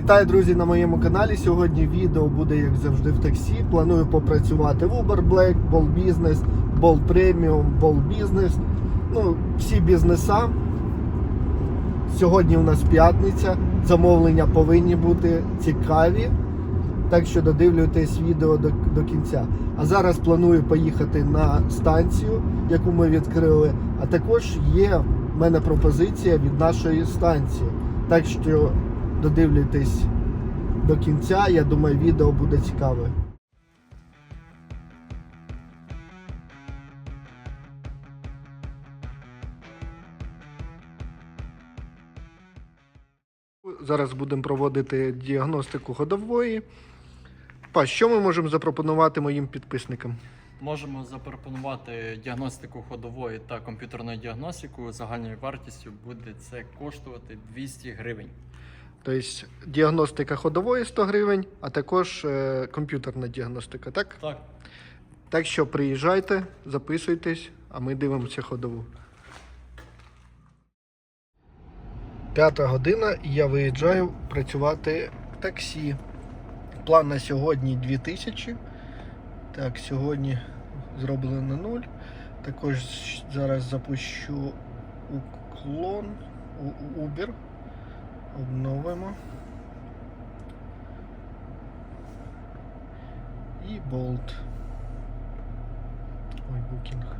Вітаю, друзі, на моєму каналі. Сьогодні відео буде, як завжди, в таксі. Планую попрацювати в Uber Black, Bolt Business, Bolt Premium, Bolt Business. Ну, всі бізнеса. Сьогодні у нас п'ятниця. Замовлення повинні бути цікаві. Так що додивлюйтесь відео до, до кінця. А зараз планую поїхати на станцію, яку ми відкрили. А також є в мене пропозиція від нашої станції. Так що додивлюйтесь до кінця. Я думаю, відео буде цікаве. Зараз будемо проводити діагностику ходової. Па, що ми можемо запропонувати моїм підписникам? Можемо запропонувати діагностику ходової та комп'ютерну діагностику. Загальною вартістю буде це коштувати 200 гривень. Тобто діагностика ходової 100 гривень, а також е, комп'ютерна діагностика, так? Так, Так що приїжджайте, записуйтесь, а ми дивимося ходову. П'ята година і я виїжджаю працювати в таксі. План на сьогодні 2000. Так, сьогодні зроблено 0. Також зараз запущу уклон у- у- Uber. Обновимо. І Bolt. Ой, букінг.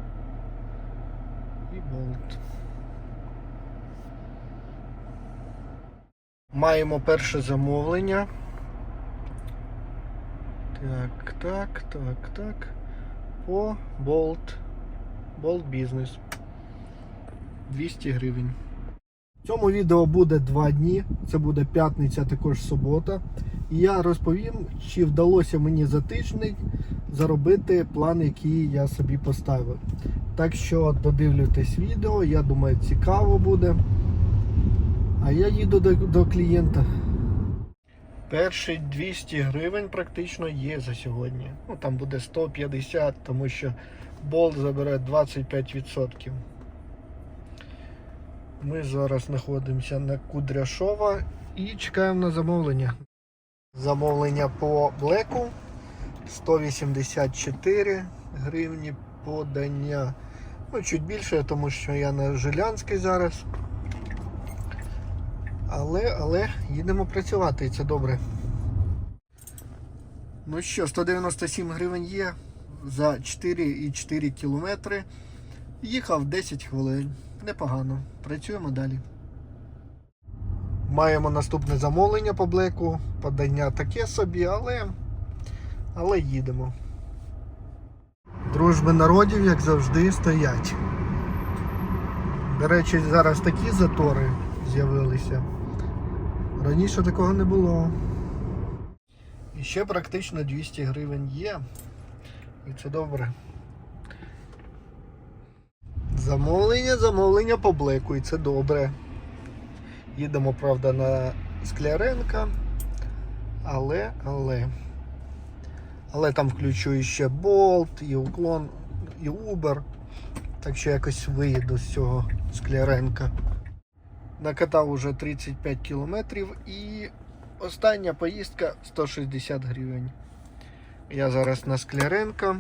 І болт. Маємо перше замовлення. Так, так, так, так. По болт. Болт бізнес. 200 гривень. В цьому відео буде два дні. Це буде п'ятниця, також субота. І я розповім, чи вдалося мені за тиждень заробити план, який я собі поставив. Так що додивлюйтесь відео, я думаю, цікаво буде. А я їду до, до клієнта. Перші 200 гривень практично є за сьогодні. Ну там буде 150, тому що болт забере 25%. Ми зараз знаходимося на Кудряшова і чекаємо на замовлення. Замовлення по блеку 184 гривні подання. Ну, чуть більше, тому що я на Жилянській зараз. Але, але їдемо працювати і це добре. Ну що, 197 гривень є за 4,4 кілометри. Їхав 10 хвилин. Непогано. Працюємо далі. Маємо наступне замовлення по блеку. Подання таке собі, але, але їдемо. Дружби народів, як завжди, стоять. До речі, зараз такі затори з'явилися. Раніше такого не було. І ще практично 200 гривень є. І це добре. Замовлення, замовлення по блеку, і це добре. Їдемо, правда, на Скляренка. Але, але. Але там включую ще болт, і уклон, і Uber. Так що якось виїду з цього Скляренка. Накатав уже 35 кілометрів і остання поїздка 160 гривень. Я зараз на Скляренка.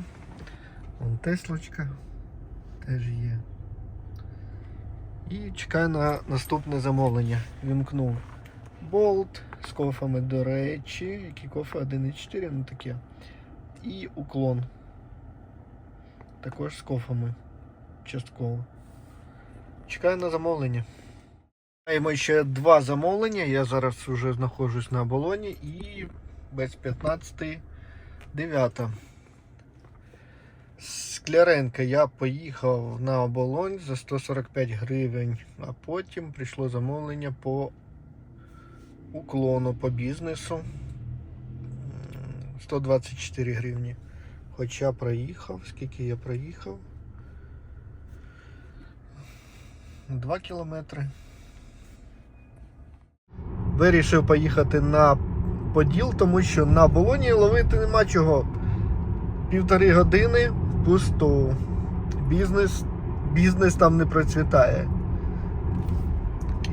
Вон Теслочка теж є. І чекаю на наступне замовлення. Вімкнув болт з кофами, до речі, які кофе 1,4, ну таке. І уклон. Також з кофами. Частково. Чекаю на замовлення. Маємо ще два замовлення. Я зараз вже знаходжусь на оболоні і без 15 9. З Кляренка я поїхав на оболонь за 145 гривень, а потім прийшло замовлення по уклону по бізнесу. 124 гривні. Хоча проїхав, скільки я проїхав? 2 кілометри. Вирішив поїхати на Поділ, тому що на болоні ловити нема чого. Півтори години пусто. Бізнес, бізнес там не процвітає.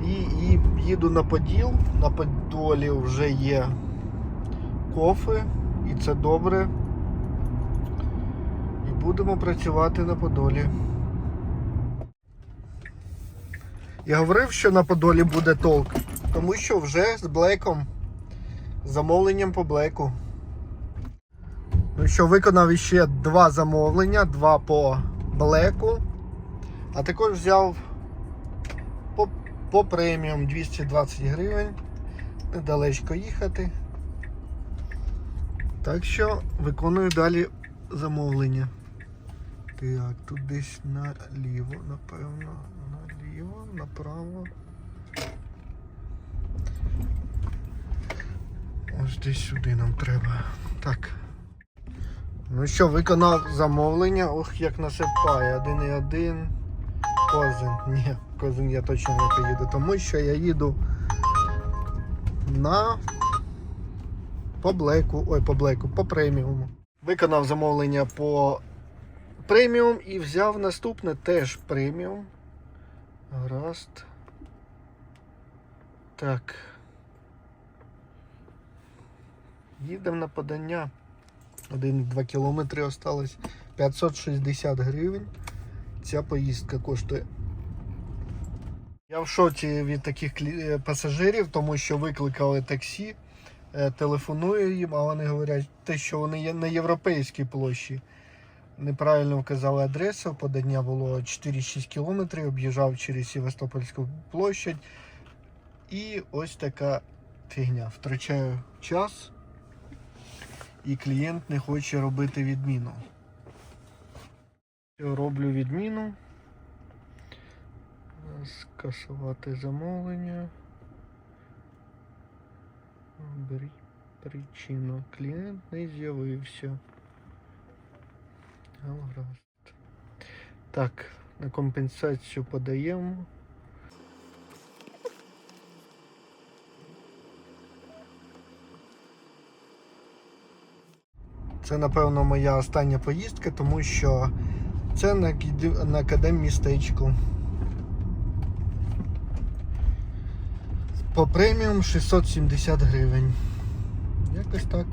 І, і їду на Поділ. На Подолі вже є кофе, і це добре. І будемо працювати на Подолі. Я говорив, що на Подолі буде толк, тому що вже з Блеком, замовленням по Блеку. Ну що, виконав іще два замовлення, два по Блеку, а також взяв по, по преміум 220 гривень. Недалечко їхати. Так що виконую далі замовлення. Так, тут десь наліво, напевно. Наліво, направо. Ось десь сюди нам треба. Так. Ну що, виконав замовлення. Ох, як насипає. 1,1. Козин. Ні, козин я точно не поїду, тому що я їду на по блеку. Ой, по блеку, по преміуму. Виконав замовлення по преміум і взяв наступне теж преміум. Гаразд. Так. Їдемо на подання. 1-2 кілометри осталось. 560 гривень. Ця поїздка коштує. Я в шоці від таких е, пасажирів, тому що викликали таксі, е, телефоную їм, а вони говорять, те, що вони є на європейській площі. Неправильно вказали адресу, подання було 4-6 кілометрів, об'їжджав через Севастопольську площадь. І ось така фігня. Втрачаю час, і клієнт не хоче робити відміну. Роблю відміну. Скасувати замовлення. Причину. Клієнт не з'явився. Так, на компенсацію подаємо. Це, напевно, моя остання поїздка, тому що це на, Кадем містечку. По преміум 670 гривень. Якось так.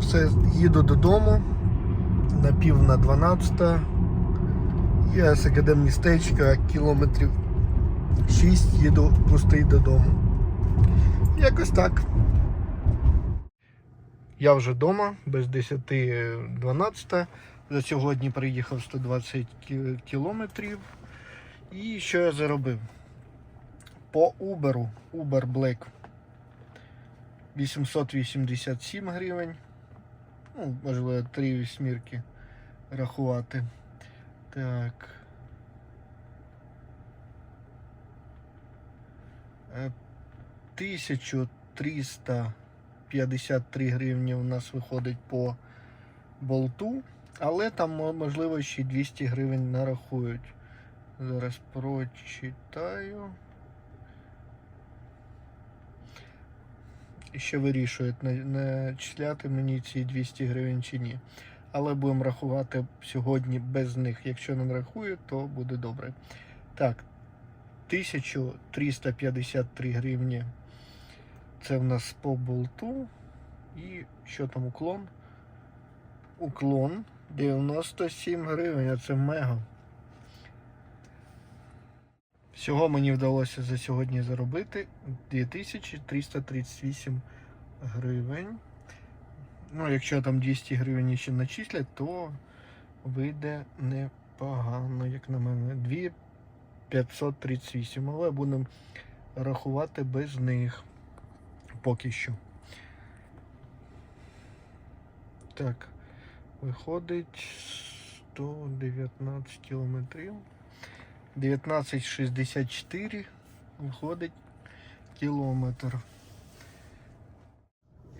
Все, їду додому на пів на 12. Я з Академ містечка кілометрів 6 їду пустий додому. Якось так. Я вже вдома, без 10-12. За сьогодні приїхав 120 кілометрів. І що я заробив? По Uber, Uber Black 887 гривень. Ну, можливо, 3 вісьмірки рахувати. Так. Е, 1353 гривні у нас виходить по болту, але там можливо ще 200 гривень нарахують. Зараз прочитаю. І ще вирішують, начисляти мені ці 200 гривень чи ні. Але будемо рахувати сьогодні без них. Якщо не нарахують, то буде добре. Так, 1353 гривні. Це в нас по болту. І що там уклон? Уклон 97 гривень, а це мега. Всього мені вдалося за сьогодні заробити 2338 гривень. Ну, якщо там 200 гривень ще начислять, то вийде непогано, як на мене. 2538, але будемо рахувати без них поки що. Так, виходить 119 кілометрів. 1964 виходить кілометр.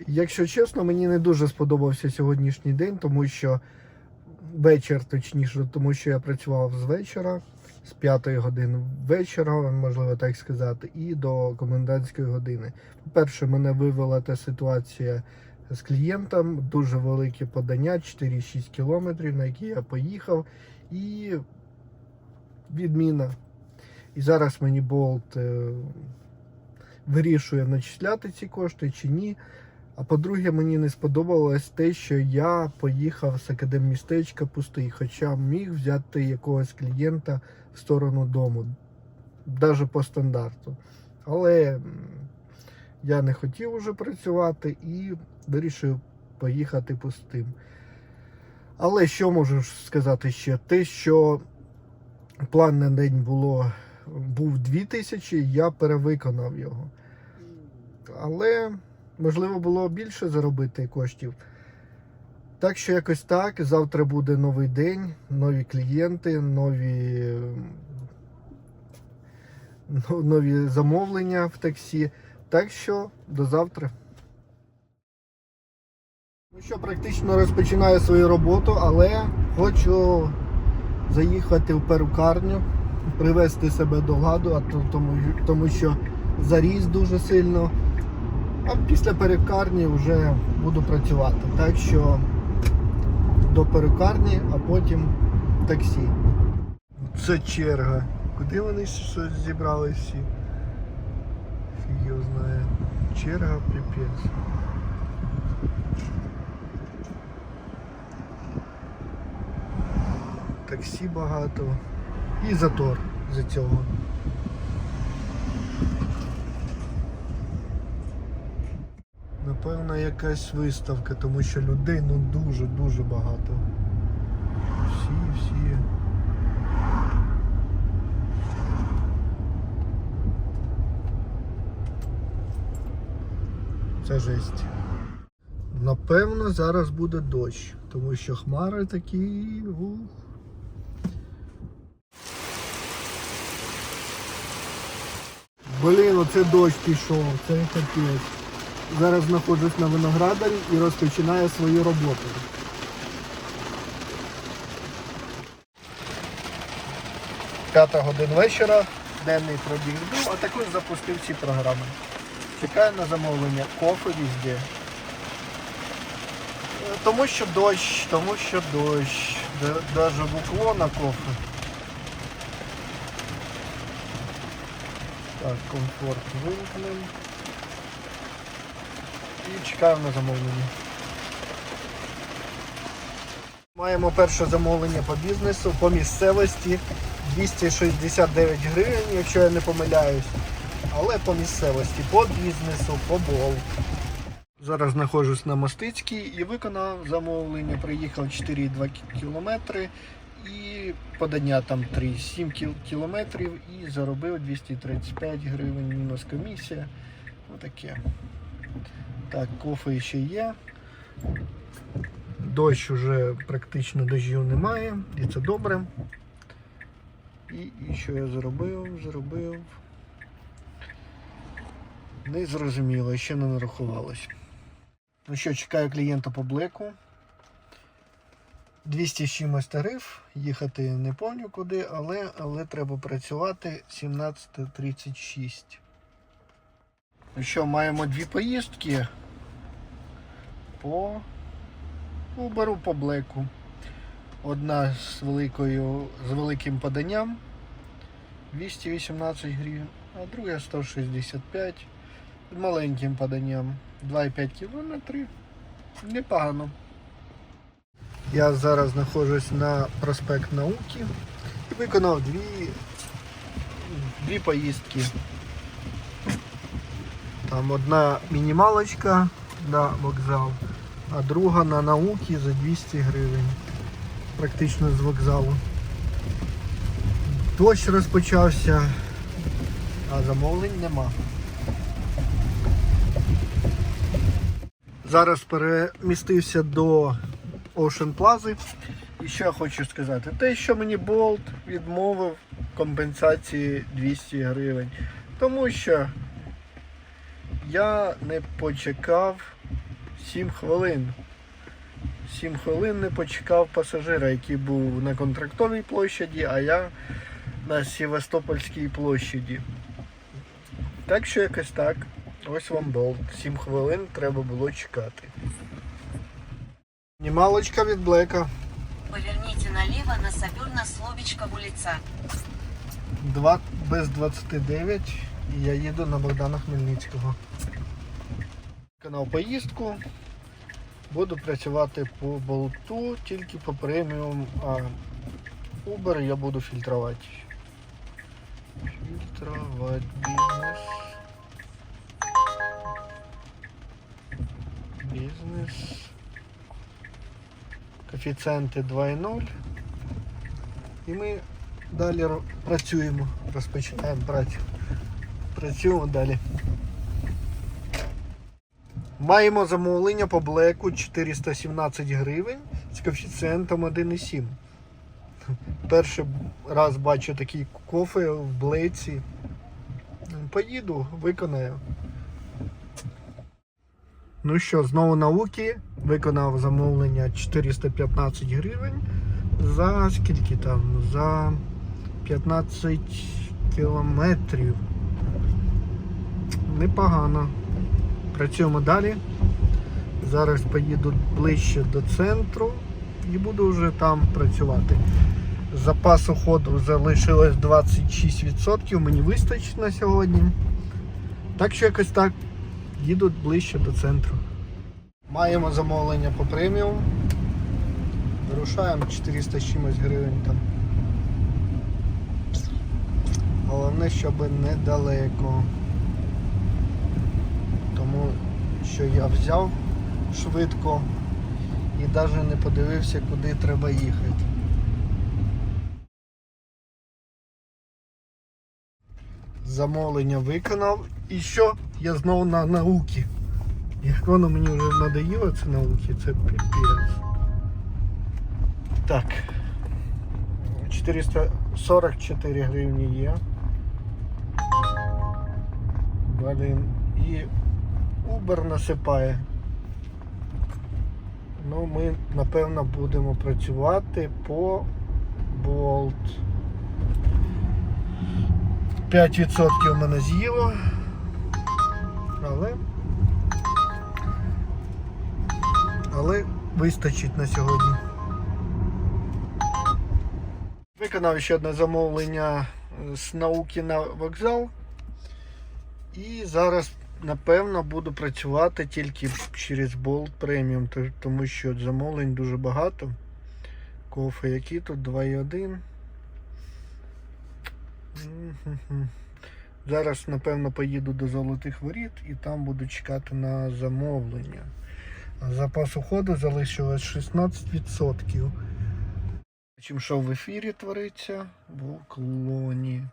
Якщо чесно, мені не дуже сподобався сьогоднішній день, тому що вечір, точніше, тому що я працював з вечора, з 5 години вечора, можливо так сказати, і до комендантської години. По-перше, мене вивела та ситуація з клієнтом, дуже велике подання, 4-6 кілометрів, на які я поїхав, і відміна. І зараз мені Болт е, вирішує начисляти ці кошти чи ні. А по-друге, мені не сподобалось те, що я поїхав з академмістечка пустий, хоча міг взяти якогось клієнта в сторону дому, навіть по стандарту. Але я не хотів уже працювати і вирішив поїхати пустим. Але що можу сказати ще? Те, що план на день було, був 2000, я перевиконав його. Але можливо було більше заробити коштів. Так що якось так. Завтра буде новий день, нові клієнти, нові, нові замовлення в таксі. Так що до завтра. Ну що, практично розпочинаю свою роботу, але хочу заїхати в перукарню, привести себе до ладу, тому, тому що заріс дуже сильно. А після перукарні вже буду працювати. Так що до перукарні, а потім таксі. Це черга. Куди вони щось зібрали всі? Фіг знає. Черга піпець. Таксі багато. І затор за цього. Напевно, якась виставка, тому що людей ну дуже-дуже багато. Всі, всі. Це жесть. Напевно, зараз буде дощ, тому що хмари такі. Ух. Блін, оце дощ пішов, це капець. Зараз знаходжусь на виноградарі і розпочинаю свою роботу. П'ята година вечора, денний пробіг був, а також запустив ці програми. Чекаю на замовлення кофе везде. Е, Тому що дощ, тому що дощ. В уклон на кофе. Так, комфорт вимкнемо. І чекаємо на замовлення. Маємо перше замовлення по бізнесу, по місцевості 269 гривень, якщо я не помиляюсь. Але по місцевості, по бізнесу, по бол. Зараз знаходжусь на Мостицькій і виконав замовлення. Приїхав 4,2 кілометри і подання там 3,7 кілометрів і заробив 235 гривень мінус комісія. Отаке. Так, кофе ще є. Дощ уже практично дощів немає, і це добре. І, і що я зробив? Зробив. Не зрозуміло, ще не нарахувалось. Ну що, чекаю клієнта по блеку. 200 з чимось тариф, їхати не помню куди, але, але треба працювати 17.36. Ну що, маємо дві поїздки по Уберу по блеку. Одна з великою з великим поданням 218 гривень, а друга 165 з маленьким поданням 2,5 кілометри. Непогано. Я зараз знаходжусь на проспект Науки і виконав дві, дві поїздки. Там одна мінімалочка на вокзал, а друга на науки за 200 гривень. Практично з вокзалу. Дощ розпочався, а замовлень нема. Зараз перемістився до Ocean Plaza. І що я хочу сказати? Те, що мені Болт відмовив компенсації 200 гривень. Тому що я не почекав 7 хвилин. 7 хвилин не почекав пасажира, який був на контрактовій площаді, а я на Севастопольській площаді. Так що якось так. Ось вам болт. 7 хвилин треба було чекати. Німалочка від Блека. Поверните налево на Соберно Словечко улица. Два- без 29 і я їду на Богдана Хмельницького. Канал поїздку. Буду працювати по болту, тільки по преміум, а Uber я буду фільтрувати. Фільтрувати бізнес. Бізнес. Коефіцієнти 2,0. І ми далі працюємо, розпочинаємо працю. Працюємо далі. Маємо замовлення по блеку 417 гривень з коефіцієнтом 1,7. Перший раз бачу такий кофе в блеці. Поїду, виконаю. Ну що, знову науки. Виконав замовлення 415 гривень. За скільки там? За 15 кілометрів. Непогано. Працюємо далі. Зараз поїду ближче до центру і буду вже там працювати. Запасу ходу залишилось 26%, мені вистачить на сьогодні. Так що якось так їду ближче до центру. Маємо замовлення по преміум. Вирушаємо 400 чимось гривень там. Головне, щоб недалеко. Тому що я взяв швидко і навіть не подивився, куди треба їхати. Замовлення виконав. І що? Я знову на науки. Як воно мені вже надоїло, це науки, це піпець. Так. 444 гривні є. Блін. І Uber насипає. Ну, ми напевно будемо працювати по Bolt. 5% мене з'їло. Але. Але вистачить на сьогодні. Виконав ще одне замовлення з науки на вокзал. І зараз, напевно, буду працювати тільки через Bolt Premium, тому що замовлень дуже багато. Кофе, які тут 2,1. Зараз, напевно, поїду до Золотих Воріт і там буду чекати на замовлення. А Запасу ходу залишилось 16%. Чим що в ефірі твориться в уклоні.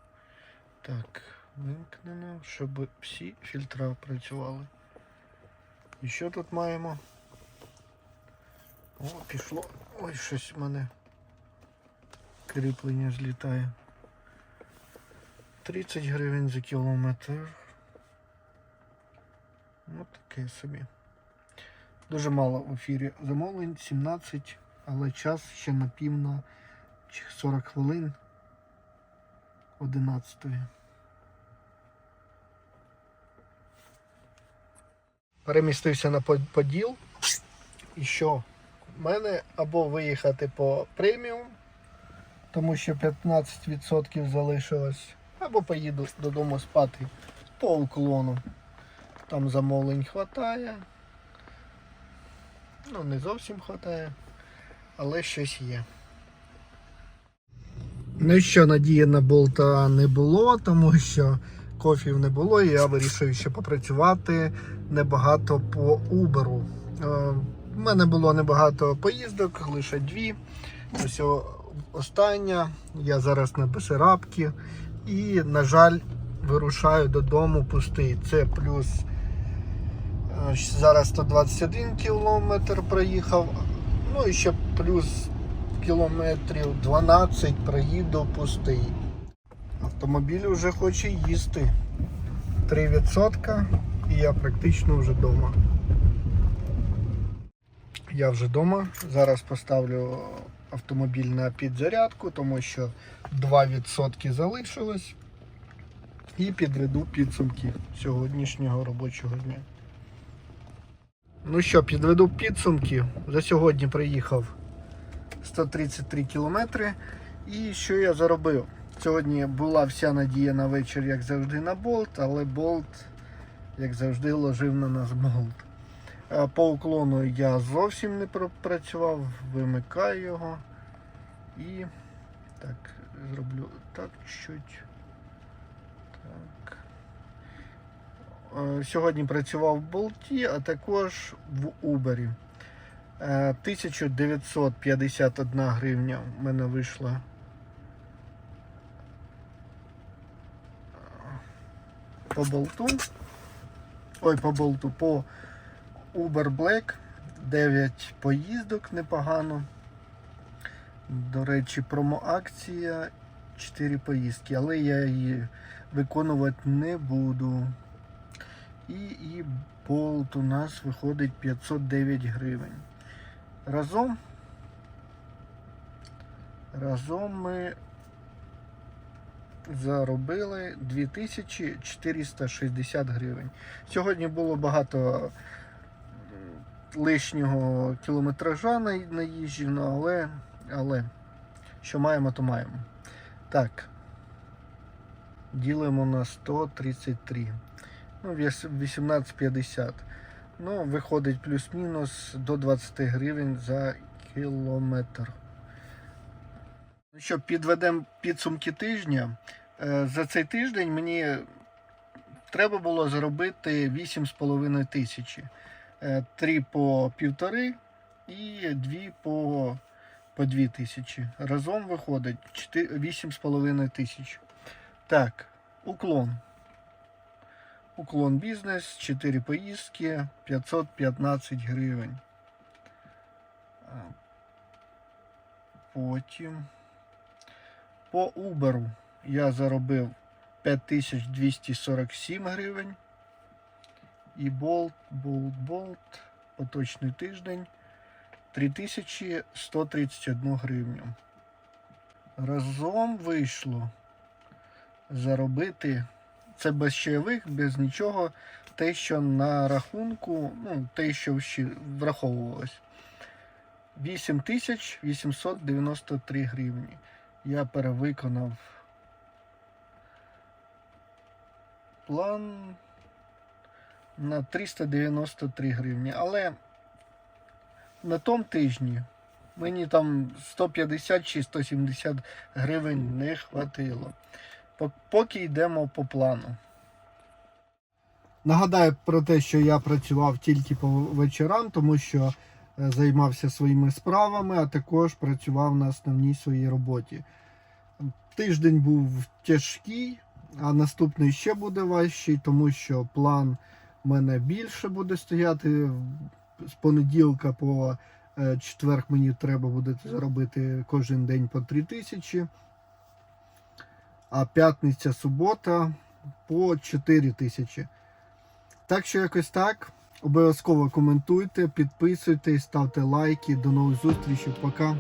Так, вимкнено, щоб всі фільтра працювали. І що тут маємо? О, пішло. Ой, щось в мене кріплення злітає. 30 гривень за кілометр. Ну таке собі. Дуже мало в ефірі замовлень, 17, але час ще на півна 40 хвилин 11. Перемістився на Поділ. І що? У мене або виїхати по преміум, тому що 15% залишилось, або поїду додому спати по уклону. Там замовлень хватає. Ну, не зовсім хватає, але щось є. Ну що, надії на болта не було, тому що кофів не було, і я вирішив ще попрацювати небагато по Uber. Е, У мене було небагато поїздок, лише дві. Ось остання. Я зараз на Бесарабці. І, на жаль, вирушаю додому пустий. Це плюс е, зараз 121 кілометр проїхав. Ну і ще плюс кілометрів 12 проїду пустий. Автомобіль вже хоче їсти. 3% і я практично вже вдома. Я вже вдома. Зараз поставлю автомобіль на підзарядку, тому що 2% залишилось. І підведу підсумки сьогоднішнього робочого дня. Ну що, підведу підсумки. За сьогодні приїхав 133 кілометри. І що я заробив? Сьогодні була вся надія на вечір, як завжди, на болт, але болт, як завжди, ложив на нас болт. Е, По уклону я зовсім не пропрацював, вимикаю його і так, зроблю так чуть. Так. Е, Сьогодні працював в болті, а також в Uber. Е, 1951 гривня в мене вийшла. По болту. Ой, по болту, по Uber Black. 9 поїздок непогано. До речі, промо-акція 4 поїздки, але я її виконувати не буду. І, і болт у нас виходить 509 гривень. Разом. Разом ми заробили 2460 гривень. Сьогодні було багато лишнього кілометража на- наїжджено, але, але що маємо, то маємо. Так. Ділимо на 133. Ну, 18,50. Ну, виходить плюс-мінус до 20 гривень за кілометр. Ну що, підведемо підсумки тижня. Е, За цей тиждень мені треба було заробити 8,5 тисячі. Е, Три по півтори і дві по, по 2 тисячі. Разом виходить 8,5 тисяч. Так, уклон. Уклон бізнес, 4 поїздки, 515 гривень. Потім по Uber я заробив 5247 гривень. І Bolt, Bolt, Bolt, поточний тиждень 3131 гривню. Разом вийшло заробити це без чайових, без нічого. Те, що на рахунку, ну, те, що враховувалось. 8893 гривні. Я перевиконав план на 393 гривні. Але на тому тижні мені там 150 чи 170 гривень не хватило. Поки йдемо по плану. Нагадаю про те, що я працював тільки по вечорам, тому що займався своїми справами, а також працював на основній своїй роботі. Тиждень був тяжкий, а наступний ще буде важчий, тому що план в мене більше буде стояти. З понеділка по е, четверг мені треба буде заробити кожен день по 3 тисячі. А п'ятниця, субота по 4 тисячі. Так що якось так. Обов'язково коментуйте, підписуйтесь, ставте лайки. До нових зустрічей. Пока.